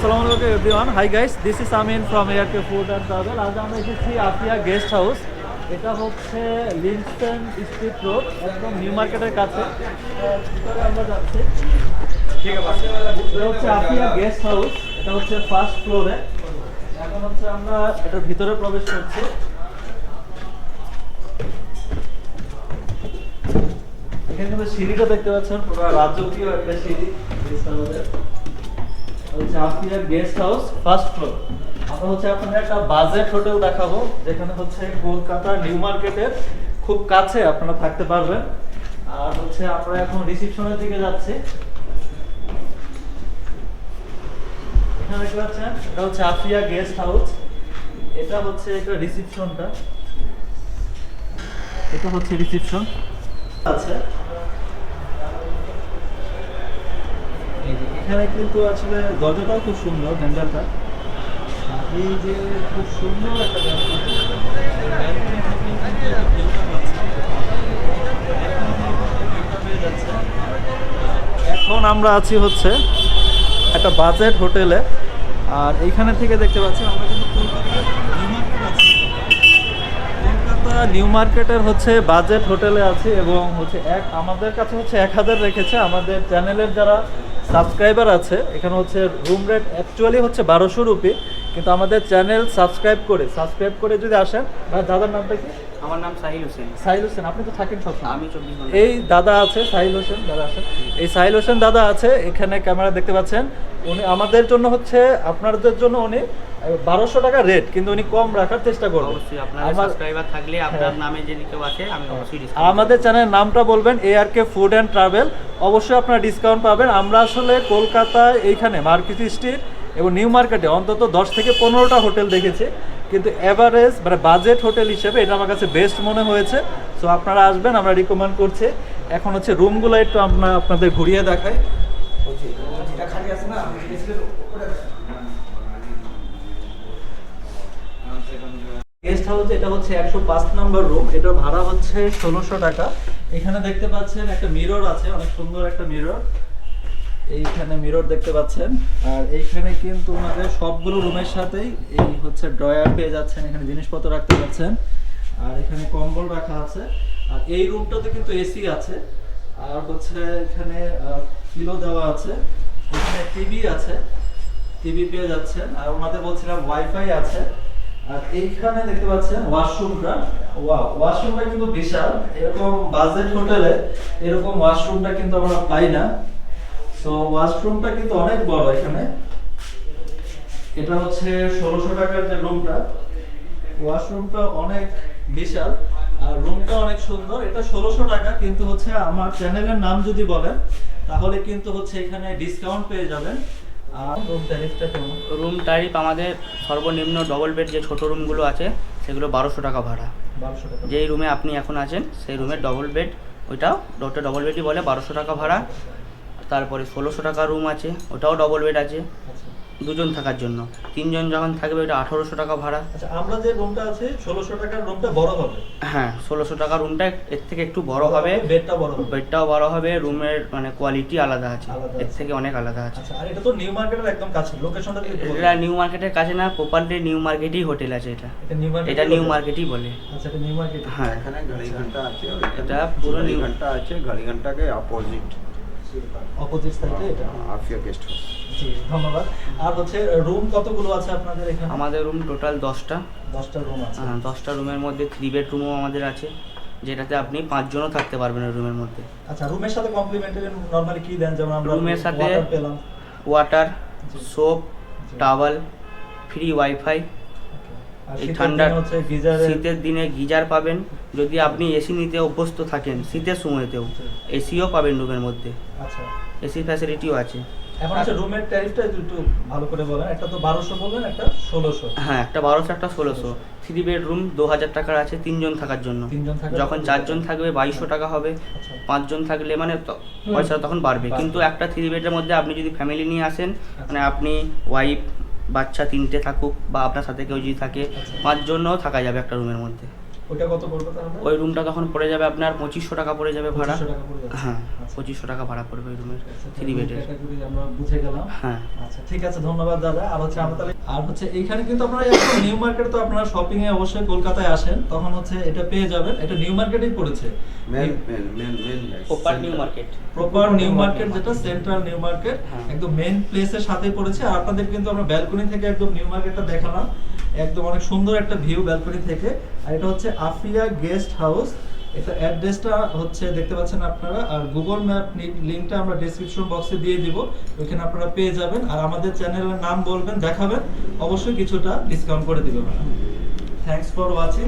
আসসালামু আলাইকুম everyone hi guys this is Amin from A R K food and travel আজ আমরা এসেছি আফিয়া গেস্ট হাউস এটা হচ্ছে লিনস্টন স্ট্রিট রোড একদম নিউ মার্কেটের কাছে। আমরা যাচ্ছি। ঠিক আছে। এটা হচ্ছে আফিয়া গেস্ট হাউস এটা হচ্ছে ফার্স্ট ফ্লোরে এখন হচ্ছে আমরা এটার ভিতরে প্রবেশ করছি। এখানে সিঁড়িটা দেখতে পাচ্ছেন পুরো রাজকীয় একটা সিঁড়ি। গেস্ট হাউসের হচ্ছে গেস্ট হাউস এটা হচ্ছে এটা হচ্ছে রিসিপশনটা এটা হচ্ছে রিসিপশন আছে এই যে এখানে কিন্তু আসলে দরজাটাও খুব সুন্দর হ্যান্ডেলটা এই যে খুব সুন্দর একটা। এখন আমরা আছি হচ্ছে একটা বাজেট হোটেলে আর এইখানে থেকে দেখতে পাচ্ছি, আমরা কিন্তু কলকাতার নিউ মার্কেট আছি কলকাতা নিউ মার্কেটের হচ্ছে বাজেট হোটেলে আছি এবং হচ্ছে এক, আমাদের কাছে হচ্ছে এক হাজার রেখেছে। আমাদের চ্যানেলের যারা সাবস্ক্রাইবার আছে, এখানে হচ্ছে রুম রেট অ্যাকচুয়ালি হচ্ছে বারোশো রুপি। কিন্তু আমাদের চ্যানেল সাবস্ক্রাইব করে সাবস্ক্রাইব করে যদি আসেন দাদার নামটা কি? আমার নাম সাহিল হোসেন। সাহিল হোসেন আপনি তো থাকেন সব আমি চব্বিশ এই দাদা আছে সাহিল হোসেন দাদা আছে। এই সাহিল হোসেন দাদা আছে এখানে ক্যামেরা দেখতে পাচ্ছেন। উনি আমাদের জন্য হচ্ছে আপনাদের জন্য উনি বারোশো টাকা রেট কিন্তু উনি কম রাখার চেষ্টা করবেন অবশ্যই আপনার সাবস্ক্রাইবার থাকলে আপনার হ্যাঁ। নামে যদি কেউ আসে আমি অবশ্যই আমাদের চ্যানেলের নামটা বলবেন A R K food and travel অবশ্যই আপনারা ডিসকাউন্ট পাবেন। আমরা আসলে কলকাতায় এইখানে মার্কেট স্ট্রিট এবং নিউ মার্কেটে অন্তত দশ থেকে পনেরোটা হোটেল দেখেছি। কিন্তু এভারেজ মানে বাজেট হোটেল হিসেবে এটা আমার কাছে বেস্ট মনে হয়েছে। সো আপনারা আসবেন আমরা রিকমেন্ড করছি। এখন হচ্ছে রুমগুলো একটু আমরা আপনাদের ঘুরিয়ে দেখাই। গেস্ট হাউস এটা হচ্ছে একশো পাঁচ নাম্বার রুম এটার ভাড়া হচ্ছে ষোলোশো টাকা। এখানে দেখতে পাচ্ছেন একটা মিরর আছে অনেক সুন্দর একটা মিরর এইখানে মিরর দেখতে পাচ্ছেন। আর এইখানে কিন্তু ওনাদের সবগুলো রুমের সাথেই এই হচ্ছে ড্রয়ার পেয়ে যাচ্ছেন, এখানে জিনিসপত্র রাখতে পারছেন আর এখানে কম্বল রাখা আছে। আর এই রুমটাতে কিন্তু এসি আছে। আর হচ্ছে এখানে পিলো দেওয়া আছে। এখানে টিভি আছে। টিভি পেয়ে যাচ্ছেন। আর ওনাদের বলছিলাম ওয়াইফাই আছে। আর এইখানে দেখতে পাচ্ছেন ওয়াশরুমটা ওয়াও ওয়াশরুমটা কিন্তু বিশাল। এরকম বাজেট হোটেলে এরকম ওয়াশরুমটা কিন্তু আমরা পাই না। সো ওয়াশরুমটা কিন্তু অনেক বড় এখানে। এটা হচ্ছে ষোলোশো টাকার যে রুমটা ওয়াশরুমটা অনেক বিশাল আর রুমটা অনেক সুন্দর। এটা ষোলোশো টাকা কিন্তু হচ্ছে আমার চ্যানেলের নাম যদি বলেন তাহলে কিন্তু হচ্ছে এখানে ডিসকাউন্ট পেয়ে যাবেন। আর রুম ট্যারিফটা কেমন? রুম টাইপ আমাদের সর্বনিম্ন ডবল বেড যে ছোট রুমগুলো আছে সেগুলো বারোশো টাকা ভাড়া। বারোশো টাকা। যেই রুমে আপনি এখন আছেন সেই রুমের ডবল বেড ওইটাও ডক্টর ডবল বেডই বলে বারোশো টাকা ভাড়া। তারপরে ষোলোশো টাকা রুম আছে ওটাও ডবল বেড আছে। আচ্ছা। দুজন থাকার জন্য। তিনজন যখন থাকবে ওটা আঠারোশো টাকা ভাড়া। আচ্ছা আমরা যে রুমটা আছে ষোলোশো টাকার রুমটা বড় হবে? হ্যাঁ ষোলোশো টাকা রুমটা এর থেকে একটু বড় হবে। বেডটা বড় হবে। বেডটাও বড় হবে রুমের মানে কোয়ালিটি আলাদা আছে। এর থেকে অনেক আলাদা আছে। আচ্ছা আর এটা তো নিউ মার্কেটের একদম কাছে লোকেশনটা এটা নিউ মার্কেটের কাছে না প্রপারলি নিউ মার্কেটই হোটেল আছে এটা। এটা নিউ মার্কেট এটা নিউ মার্কেটই বলে। আচ্ছা এটা নিউ মার্কেট হ্যাঁ। এখানে গাড়ি ঘণ্টা আছে এটা পুরো নিউ- ঘণ্টা আছে গাড়ি ঘন্টাকে অপোজিট অপোজিট সাইডে এটা। আফিয়া গেস্ট হাউস জি ধন্যবাদ। আর হচ্ছে রুম কতগুলো আছে আপনাদের এখানে? আমাদের রুম টোটাল দশটা। দশটা রুম আছে। হ্যাঁ, দশটা রুমের মধ্যে থ্রি বেডরুমও আমাদের আছে যেটাতে আপনি পাঁচজনও থাকতে পারবেন রুমের মধ্যে। আচ্ছা রুমের সাথে কমপ্লিমেন্টারি নরমালি কি দেন? যেমন আমরা রুমের সাথে water soap. Towel free wifi ঠান্ডার শীতের দিনে গিজার পাবেন। যদি আপনি এসি নিতে অভ্যস্ত থাকেন শীতের সময়তেও এসিও পাবেন রুমের মধ্যে। আচ্ছা। এসি ফ্যাসিলিটিও আছে। এখন হচ্ছে রুমের ট্যারিফটা একটু ভালো করে বলেন। একটা তো বারোশো বললেন একটা ষোলোশো। হ্যাঁ একটা বারোশো একটা ষোলোশো। থ্রি বেডরুম দু হাজার টাকার আছে তিনজন থাকার জন্য। যখন চারজন থাকবে বাইশশো টাকা হবে। আচ্ছা। পাঁচজন থাকলে মানে। পয়সাটা তখন বাড়বে। বাড়বে। কিন্তু একটা থ্রি বেডের মধ্যে আপনি যদি ফ্যামিলি নিয়ে আসেন আচ্ছা। মানে আপনি ওয়াইফ বাচ্চা তিনটে থাকুক বা আপনার সাথে কেউ যদি থাকে আচ্ছা। পাঁচজনও থাকা যাবে একটা রুমের মধ্যে ওটা কত পড়বে তাহলে? ওই রুমটা তখন পড়ে যাবে আপনার পঁচিশশো টাকা পড়ে যাবে ভাড়া। 2500 টাকা পড়ে যাচ্ছে। হ্যাঁ আচ্ছা। পঁচিশশো টাকা ভাড়া পড়বে ওই রুমের আচ্ছা, থ্রি বেডের আমরা বুঝে গেলাম। হ্যাঁ। আচ্ছা ঠিক আছে ধন্যবাদ দাদা। আর হচ্ছে আমরা তাহলে আর হচ্ছে এইখানে কিন্তু আপনারা এখন নিউ মার্কেট তো আপনারা শপিং এ অবশ্যই কলকাতায় আসেন। তখন হচ্ছে এটা পেয়ে যাবেন। এটা নিউ মার্কেটেই পড়েছে। Main main main main proper new market proper new market যেটা সেন্ট্রাল নিউ মার্কেট। একদম মেইন প্লেসের সাথে পড়েছে। আর আপনাদের কিন্তু আমরা ব্যালকনি থেকে একদম নিউ মার্কেটটা দেখালাম। একদম অনেক সুন্দর একটা ভিউ ব্যালকনি থেকে। আর এটা হচ্ছে আফিয়া গেস্ট হাউস এটা অ্যাড্রেসটা হচ্ছে, দেখতে পাচ্ছেন আপনারা, আর গুগল ম্যাপ লিঙ্কটা আমরা ডিসক্রিপশন বক্সে দিয়ে দিব। ওইখানে আপনারা পেয়ে যাবেন। আর আমাদের চ্যানেলের নাম বলবেন, দেখাবেন। অবশ্যই কিছুটা ডিসকাউন্ট করে দেবেন। Thanks for watching